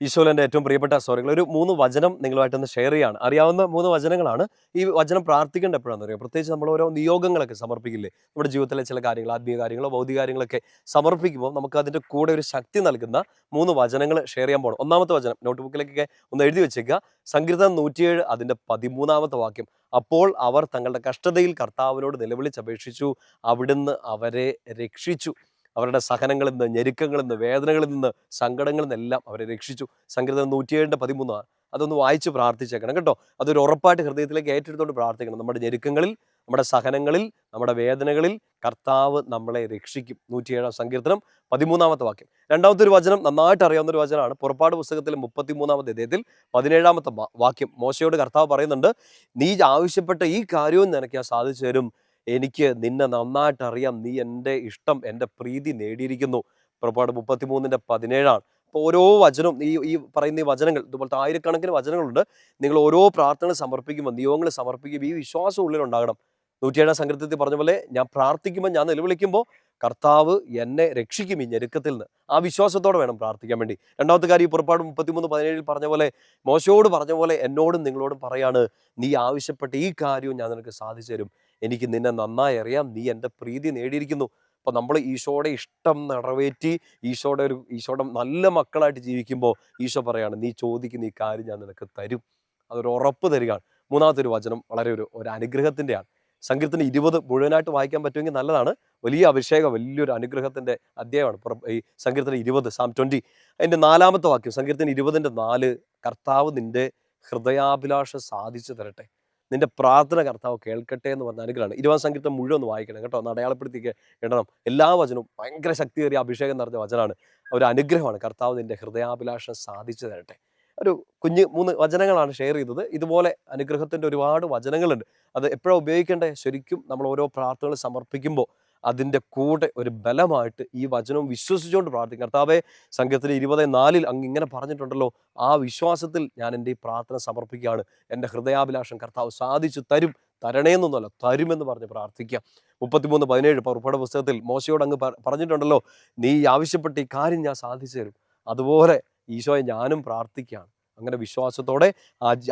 ഈശോലന്റെ ഏറ്റവും പ്രിയപ്പെട്ട സോറികൾ ഒരു മൂന്ന് വചനം നിങ്ങളുമായിട്ടൊന്ന് ഷെയർ ചെയ്യാണ്. അറിയാവുന്ന മൂന്ന് വചനങ്ങളാണ്. ഈ വചനം പ്രാർത്ഥിക്കേണ്ട എപ്പോഴാണെന്ന് അറിയാം? പ്രത്യേകിച്ച് നമ്മൾ ഓരോ നിയോഗങ്ങളൊക്കെ സമർപ്പിക്കില്ലേ? നമ്മുടെ ജീവിതത്തിലെ ചില കാര്യങ്ങൾ ആത്മീയ കാര്യങ്ങളോ ഭൗതിക കാര്യങ്ങളൊക്കെ സമർപ്പിക്കുമ്പോൾ നമുക്ക് അതിന്റെ കൂടെ ഒരു ശക്തി നൽകുന്ന മൂന്ന് വചനങ്ങൾ ഷെയർ ചെയ്യാൻ പോകണം ഒന്നാമത്തെ വചനം നോട്ട് ബുക്കിലേക്കൊക്കെ ഒന്ന് എഴുതി വെച്ചേക്കുക. സംഗീതം നൂറ്റിയേഴ് അതിന്റെ പതിമൂന്നാമത്തെ വാക്യം. അപ്പോൾ അവർ തങ്ങളുടെ കഷ്ടതയിൽ കർത്താവിനോട് നിലവിളിച്ചപേക്ഷിച്ചു. അവിടുന്ന് അവരെ രക്ഷിച്ചു. അവരുടെ സഹനങ്ങളിൽ നിന്ന് ഞെരുക്കങ്ങളിൽ നിന്ന് വേദനകളിൽ നിന്ന് സങ്കടങ്ങളിൽ നിന്നെല്ലാം അവരെ രക്ഷിച്ചു. സങ്കീർത്തനം നൂറ്റിയേഴിന്റെ പതിമൂന്നാണ്. അതൊന്ന് വായിച്ച് പ്രാർത്ഥിച്ചേക്കണം കേട്ടോ. അതൊരു ഉറപ്പായിട്ട് ഹൃദയത്തിലേക്ക് ഏറ്റെടുത്തുകൊണ്ട് പ്രാർത്ഥിക്കണം. നമ്മുടെ ഞെരുക്കങ്ങളിൽ നമ്മുടെ സഹനങ്ങളിൽ നമ്മുടെ വേദനകളിൽ കർത്താവ് നമ്മളെ രക്ഷിക്കും. നൂറ്റിയേഴാം സങ്കീർത്തനം പതിമൂന്നാമത്തെ വാക്യം. രണ്ടാമത്തെ ഒരു വചനം നന്നായിട്ട് അറിയാവുന്ന ഒരു വചനമാണ്. പുറപ്പാട് പുസ്തകത്തിലെ മുപ്പത്തിമൂന്നാമത്തെ അദ്ദേഹത്തിൽ പതിനേഴാമത്തെ വാക്യം. മോശയോട് കർത്താവ് പറയുന്നുണ്ട് നീ ആവശ്യപ്പെട്ട ഈ കാര്യവും നിനക്ക് ഞാൻ സാധിച്ചു തരും. എനിക്ക് നിന്നെ നന്നായിട്ട് അറിയാം നീ എന്റെ ഇഷ്ടം എന്റെ പ്രീതി നേടിയിരിക്കുന്നു. പുറപ്പാട് മുപ്പത്തിമൂന്നിന്റെ പതിനേഴാണ്. അപ്പോൾ ഓരോ വചനവും ഈ ഈ പറയുന്ന ഈ വചനങ്ങൾ ഇതുപോലത്തെ ആയിരക്കണക്കിന് വചനങ്ങളുണ്ട്. നിങ്ങൾ ഓരോ പ്രാർത്ഥന സമർപ്പിക്കുമ്പോൾ നിയോഗങ്ങൾ സമർപ്പിക്കുമ്പോൾ ഈ വിശ്വാസം ഉള്ളിലുണ്ടാകണം. നൂറ്റിയേഴാം സങ്കീർത്തത്തിൽ പറഞ്ഞ പോലെ ഞാൻ പ്രാർത്ഥിക്കുമ്പോൾ ഞാൻ നിലവിളിക്കുമ്പോൾ കർത്താവ് എന്നെ രക്ഷിക്കും ഈ ഞെരുക്കത്തിൽ നിന്ന്. ആ വിശ്വാസത്തോടെ വേണം പ്രാർത്ഥിക്കാൻ വേണ്ടി. രണ്ടാമത്തെ കാര്യം ഈ പുറപ്പാട് മുപ്പത്തിമൂന്ന് പതിനേഴിൽ പറഞ്ഞ പോലെ മോശയോട് പറഞ്ഞ പോലെ എന്നോടും നിങ്ങളോടും പറയാണ് നീ ആവശ്യപ്പെട്ട ഈ കാര്യവും ഞാൻ നിനക്ക് സാധിച്ചു തരും. എനിക്ക് നിന്നെ നന്നായി അറിയാം. നീ എന്റെ പ്രീതി നേടിയിരിക്കുന്നു. അപ്പോൾ നമ്മൾ ഈശോയുടെ ഇഷ്ടം നിറവേറ്റി ഈശോയുടെ ഒരു ഈശോയുടെ നല്ല മക്കളായിട്ട് ജീവിക്കുമ്പോൾ ഈശോ പറയാണ് നീ ചോദിക്കുന്ന ഈ കാര്യം ഞാൻ നിനക്ക് തരും. അതൊരു ഉറപ്പ് തരികയാണ്. മൂന്നാമത്തെ ഒരു വചനം വളരെ ഒരു ഒരു അനുഗ്രഹത്തിന്റെയാണ് സംഗീതത്തിന് ഇരുപത് മുഴുവനായിട്ട് വായിക്കാൻ പറ്റുമെങ്കിൽ നല്ലതാണ്. വലിയ അഭിഷേകം വലിയൊരു അനുഗ്രഹത്തിന്റെ അധ്യായമാണ്. ഈ സംഗീതത്തിന് ഇരുപത് സാം ട്വന്റി അതിന്റെ നാലാമത്തെ വാക്യം സംഗീതത്തിന് ഇരുപതിന്റെ നാല് കർത്താവ് നിന്റെ ഹൃദയാഭിലാഷം സാധിച്ചു തരട്ടെ. നിന്റെ പ്രാർത്ഥന കർത്താവ് കേൾക്കട്ടെ എന്ന് പറഞ്ഞ അനുഗ്രഹമാണ്. ഇരുപതാം സംഗീതം മുഴുവൻ ഒന്ന് വായിക്കണം കേട്ടോ. ഒന്ന് അടയാളപ്പെടുത്തി ഇടണം. എല്ലാ വചനവും ഭയങ്കര ശക്തിയേറിയ അഭിഷേകം നിറഞ്ഞ വചനമാണ്. ഒരു അനുഗ്രഹമാണ് കർത്താവ് നിന്റെ ഹൃദയാഭിലാഷം സാധിച്ചു തരട്ടെ. ഒരു കുഞ്ഞ് മൂന്ന് വചനങ്ങളാണ് ഷെയർ ചെയ്തത്. ഇതുപോലെ അനുഗ്രഹത്തിന്റെ ഒരുപാട് വചനങ്ങളുണ്ട്. അത് എപ്പോഴാണ് ഉപയോഗിക്കേണ്ടത്? ശരിക്കും നമ്മൾ ഓരോ പ്രാർത്ഥനകൾ സമർപ്പിക്കുമ്പോൾ അതിന്റെ കൂടെ ഒരു ബലമായിട്ട് ഈ വചനവും വിശ്വസിച്ചുകൊണ്ട് പ്രാർത്ഥിക്കും. കർത്താവെ സംഘത്തിൽ ഇരുപത് നാലിൽ അങ്ങ് ഇങ്ങനെ പറഞ്ഞിട്ടുണ്ടല്ലോ ആ വിശ്വാസത്തിൽ ഞാൻ എന്റെ ഈ പ്രാർത്ഥന സമർപ്പിക്കുകയാണ്. എന്റെ ഹൃദയാഭിലാഷം കർത്താവ് സാധിച്ചു തരും തരണേന്നൊന്നുമല്ല തരുമെന്ന് പറഞ്ഞ് പ്രാർത്ഥിക്കുക. മുപ്പത്തിമൂന്ന് പതിനേഴ് പുറപ്പാട് പുസ്തകത്തിൽ മോശയോട് അങ്ങ് പറഞ്ഞിട്ടുണ്ടല്ലോ നീ ആവശ്യപ്പെട്ട ഈ കാര്യം ഞാൻ സാധിച്ചു തരും. അതുപോലെ ഈശോയെ ഞാനും പ്രാർത്ഥിക്കുകയാണ്. അങ്ങനെ വിശ്വാസത്തോടെ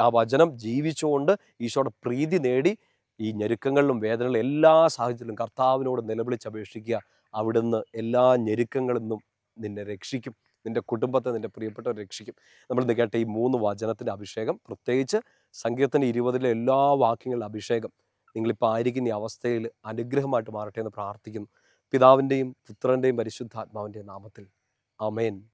ആ വചനം ജീവിച്ചുകൊണ്ട് ഈശോയുടെ പ്രീതി നേടി ഈ ഞെരുക്കങ്ങളിലും വേദനകളിലും എല്ലാ സാഹചര്യത്തിലും കർത്താവിനോട് നിലവിളിച്ചപേക്ഷിക്കുക. അവിടുന്ന് എല്ലാ ഞെരുക്കങ്ങളിൽ നിന്നും നിന്നെ രക്ഷിക്കും. നിന്റെ കുടുംബത്തെ നിന്റെ പ്രിയപ്പെട്ടവരെ രക്ഷിക്കും. നമ്മൾ ഇന്ന് കേട്ട ഈ മൂന്ന് വചനത്തിന്റെ അഭിഷേകം പ്രത്യേകിച്ച് സംഗീതത്തിന്റെ ഇരുപതിലെ എല്ലാ വാക്യങ്ങളുടെ അഭിഷേകം നിങ്ങളിപ്പോൾ ആയിരിക്കുന്ന ഈ അവസ്ഥയിൽ അനുഗ്രഹമായിട്ട് മാറട്ടെ എന്ന് പ്രാർത്ഥിക്കുന്നു. പിതാവിന്റെയും പുത്രന്റെയും പരിശുദ്ധാത്മാവിന്റെയും നാമത്തിൽ. അമേൻ